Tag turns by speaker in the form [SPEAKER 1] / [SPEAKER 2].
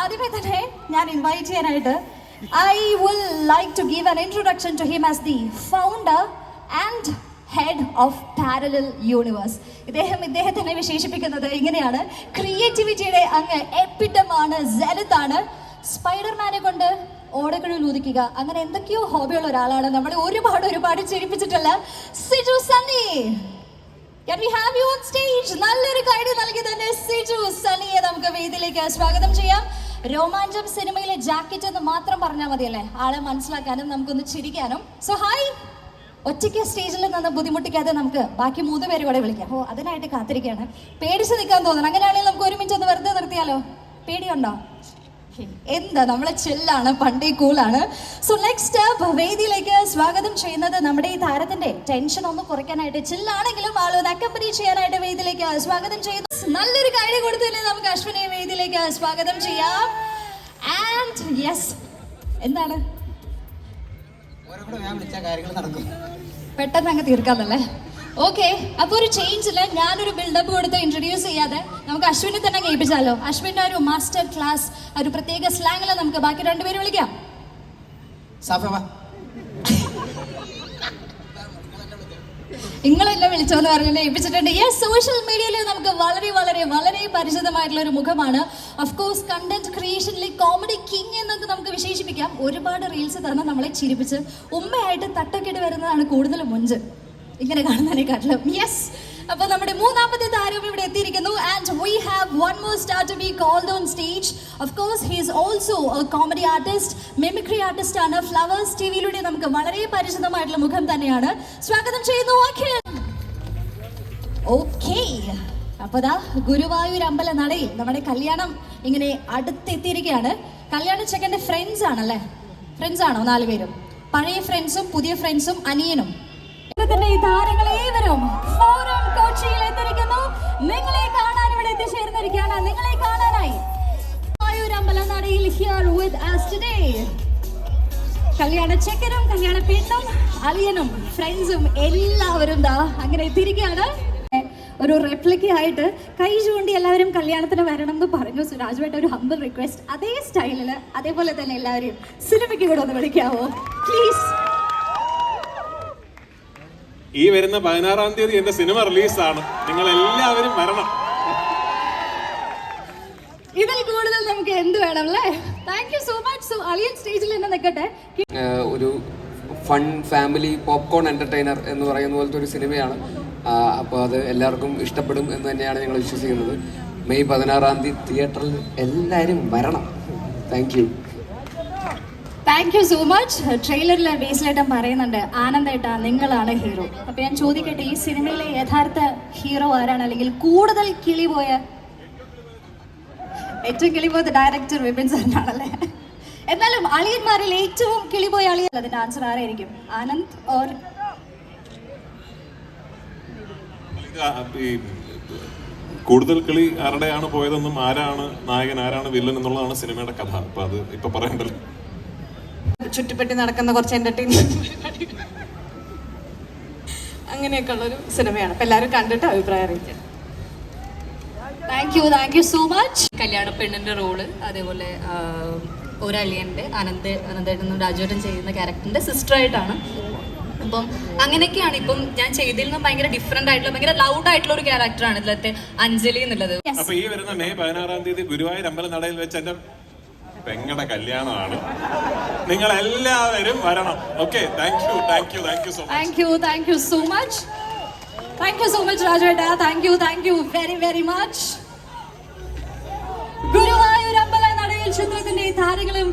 [SPEAKER 1] ആദ്യമേ തന്നെ ഞാൻ ഇൻവൈറ്റ് ചെയ്യാനായിട്ട് I will like to give an introduction to him as the founder and head of parallel universe ഇദ്ദേഹം ഇദ്ദേഹത്തിനെ വിശേഷിപ്പിക്കുന്നത് ഇങ്ങനെയാണ്. ക്രിയേറ്റിവിറ്റിയുടെ അങ്ങ് എപ്പിറ്റമാണ് ജലത്താണ്. സ്പൈഡർമാനെ കൊണ്ട് ഓടകളിൽ ഊതിക്കുക. അങ്ങനെ എന്തൊക്കെയോ ഹോബിയുള്ള ഒരാളാണ്. നമ്മൾ ഒരുപാട് ഒരുപാട് ചിരിപ്പിച്ചിട്ടുള്ള Siju Sunny. Can we have you on stage? നല്ലൊരു കൈഡി നൽകി തന്നെ സിജു സണ്ണിയെ നമുക്ക് വേദിയിലേക്ക് സ്വാഗതം ചെയ്യാം. രോമാഞ്ചം സിനിമയിലെ ജാക്കറ്റ് എന്ന് മാത്രം പറഞ്ഞാൽ മതിയല്ലേ? ആളെ മനസ്സിലാക്കാനും നമുക്കൊന്ന് ചിരിക്കാനും. സോ ഹായ് ഒറ്റയ്ക്ക് സ്റ്റേജിൽ നിന്ന് ബുദ്ധിമുട്ടിക്കാതെ നമുക്ക് ബാക്കി മൂന്ന് പേര് കൂടെ വിളിക്കാം. അപ്പോൾ അതിനായിട്ട് കാത്തിരിക്കുകയാണ്. പേടിച്ച് നിൽക്കാൻ തോന്നണം. അങ്ങനെയാണെങ്കിൽ നമുക്ക് ഒരു ഒന്ന് വെറുതെ നിർത്തിയാലോ? പേടിയുണ്ടോ? എന്താ? നമ്മളെ ചെല്ലാണ് പണ്ടേ കൂളാണ് സോ നെക്സ്റ്റ് വേദിയിലേക്ക് സ്വാഗതം ചെയ്യുന്നത് നമ്മുടെ ഈ താരത്തിന്റെ ടെൻഷൻ ഒന്ന് കുറയ്ക്കാനായിട്ട് ചെല്ലാണെങ്കിലും ആളൊന്ന് അക്കമ്പനി ചെയ്യാനായിട്ട് വേദിയിലേക്ക് സ്വാഗതം ചെയ്യുന്നു. നല്ലൊരു കാര്യം കൊടുത്തില്ലേ നമുക്ക് അശ്വിനെ വേദിയിലേക്ക് സ്വാഗതം ചെയ്യാം. ആൻഡ് യെസ് എന്താണ്? പെട്ടെന്ന് അങ്ങ് തീർക്കാന്നല്ലേ? ഓക്കെ അപ്പൊ ഒരു ചേഞ്ചിൽ ഞാനൊരു ബിൽഡപ്പ് കൊടുത്ത് ഇൻട്രൊഡ്യൂസ് ചെയ്യാതെ നമുക്ക് അശ്വിനെ തന്നെ കേൾപ്പിച്ചാലോ. അശ്വിന്റെ ഒരു മാസ്റ്റർ ക്ലാസ് ഒരു പ്രത്യേക സ്ലാങ്ങിൽ നമുക്ക് ബാക്കി രണ്ടുപേരും വിളിക്കാം. നിങ്ങളെല്ലാം വിളിച്ചോന്ന് പറഞ്ഞിട്ട് ഏൽപ്പിച്ചിട്ടുണ്ട്. യെസ് സോഷ്യൽ മീഡിയയിൽ നമുക്ക് വളരെ വളരെ വളരെ പരിചിതമായിട്ടുള്ള ഒരു മുഖമാണ്. ഓഫ് കോഴ്സ് കണ്ടന്റ് ക്രിയേഷനിലെ കോമഡി കിങ് എന്നൊക്കെ നമുക്ക് വിശേഷിപ്പിക്കാം. ഒരുപാട് റീൽസ് തന്ന് നമ്മളെ ചിരിപ്പിച്ച് ഉമ്മയായിട്ട് തട്ടക്കിട്ട് വരുന്നതാണ് കൂടുതൽ മുഞ്ച്. ഇങ്ങനെ കാണുന്നതിനെക്കാട്ടിലും. യെസ് അപ്പൊ നമ്മുടെ മൂന്നാമത്തെ താരം ഇവിടെ എത്തിയിരിക്കുന്നു. And we have one more star to be called on stage of course he is also comedy artist mimicry artist ആണ്. ഫ്ലവേഴ്സ് ടി വിയിലൂടെ നമുക്ക് വളരെ പരിചിതമായിട്ടുള്ള മുഖം തന്നെയാണ്. സ്വാഗതം ചെയ്യുന്നു അഖിൽ. ഓക്കേ അപ്പൊ ദാ ഗുരുവായൂർ അമ്പല നടയിൽ നമ്മുടെ കല്യാണം ഇങ്ങനെ അടുത്തെത്തിയിരിക്കുകയാണ്. കല്യാണ ചെക്കന്റെ ഫ്രണ്ട്സ് ആണല്ലേ? ഫ്രണ്ട്സ് ആണോ നാലുപേരും പഴയ ഫ്രണ്ട്സും പുതിയ ഫ്രണ്ട്സും അനിയനും. തന്നെ ഈ താരങ്ങളേവരും ഫോറം കൊച്ചിയിൽ എത്തിയിരിക്കുന്നു. നിങ്ങളെ കാണാൻ ഇവിടെ കാണാനായി Guruvayur here with us today കല്യാണ ചെക്കനും കല്യാണ പെണ്ണും അലിയനും ഫ്രണ്ട്സും എല്ലാവരും ദാ അങ്ങനെ എത്തിയിരിക്കുകയാണ്. ഒരു റെപ്ലിക്ക ആയിട്ട് കൈ ചൂണ്ടി എല്ലാവരും കല്യാണത്തിന് വരണം എന്ന് പറഞ്ഞു. സുരാജുമായിട്ട് ഒരു ഹമ്പിൾ റിക്വസ്റ്റ് അതേ സ്റ്റൈലിൽ അതേപോലെ തന്നെ എല്ലാവരെയും സിനിമയ്ക്ക് കൂടെ ഒന്ന് വിളിക്കാവോ? പ്ലീസ്
[SPEAKER 2] ഈ വരുന്ന പതിനാറാം തീയതി എന്റെ സിനിമ റിലീസാണ്. നിങ്ങൾ എല്ലാവരും വരണം.
[SPEAKER 1] ഇതിൽ കൂടുതൽ നമുക്ക് എന്ത് വേണം അല്ലേ thank you so much so അളിയൻ സ്റ്റേജിൽ തന്നെ നിൽക്കട്ടെ
[SPEAKER 3] ഒരു ഫൺ ഫാമിലി പോപ്കോൺ എന്റർടൈനർ എന്ന് പറയുന്ന പോലത്തെ ഒരു സിനിമയാണ്. അപ്പോൾ അത് എല്ലാവർക്കും ഇഷ്ടപ്പെടും എന്ന് തന്നെയാണ് ഞങ്ങൾ വിശ്വസിക്കുന്നത്. മെയ് പതിനാറാം തീയതി തിയേറ്ററിൽ എല്ലാവരും വരണം. Thank you
[SPEAKER 1] thank you so much ട്രെയിലറിൽ ബേസിലേട്ടൻ പറയുന്നുണ്ട് ആനന്ദേട്ടാ നിങ്ങളാണ് ഹീറോ അപ്പൊ ഞാൻ ചോദിക്കട്ടെ ഈ സിനിമയിലെ യഥാർത്ഥ ഹീറോ ആരാണ്? അല്ലെങ്കിൽ കൂടുതൽ കിളി പോയ ഏറ്റവും കിളി പോയത് ഡയറക്ടർ വിപിൻ സാറിനാണല്ലേ? എന്നാലും അളിയന്മാരിൽ ഏറ്റവും കിളി പോയ അളിയൻ അതിന്റെ ആൻസർ ആരായിരിക്കും? ആനന്ദ് ഓർ
[SPEAKER 2] കൂടുതൽ കിളി ആരുടെയാണ് പോയതെന്നും ആരാണ് നായകൻ ആരാണ് വില്ലൻ എന്നുള്ളതാണ് സിനിമയുടെ കഥ. അപ്പൊ അത് ഇപ്പൊ പറയണ്ടല്ലോ.
[SPEAKER 4] ചുറ്റിപ്പറ്റി നടക്കുന്ന കുറച്ച് എന്റർടൈൻമെന്റ് അങ്ങനെയൊക്കെ ഉള്ളൊരു സിനിമയാണ്. അപ്പൊ എല്ലാവരും കണ്ടിട്ട് അഭിപ്രായം അറിയിക്കാം
[SPEAKER 1] thank you thank you so much
[SPEAKER 5] കല്യാണ പെണ്ണിന്റെ റോൾ അതേപോലെ ഒരളിയന്റെ അനന്ത് അനന്തേട്ടനും രാജുവേട്ടൻ ചെയ്യുന്ന ക്യാരക്ടറിന്റെ സിസ്റ്റർ ആയിട്ടാണ്. അപ്പം അങ്ങനെയൊക്കെയാണ്. ഇപ്പം ഞാൻ ചെയ്തതിൽ നിന്നും ഭയങ്കര ഡിഫറെന്റ് ആയിട്ടുള്ള ഭയങ്കര ലൗഡ് ആയിട്ടുള്ള ഒരു ക്യാരക്ടറാണ് ഇതിലത്തെ അഞ്ജലി എന്നുള്ളത്.
[SPEAKER 2] അപ്പൊ ഈ വരുന്ന മെയ് പതിനാറാം തീയതി ഗുരുവായൂർ അമ്പലം നടയിൽ വെച്ച് എന്റെ പെങ്ങടെ കല്യാണമാണ്. നിങ്ങൾ എല്ലാവരും വരണം. Okay thank you thank you thank you so
[SPEAKER 1] thank you thank you so much thank you so much രാജേട്ടാ thank you thank you very very much Guruvayur അമ്പല നടയിൽ ചിത്രത്തിന്റെ താരങ്ങളും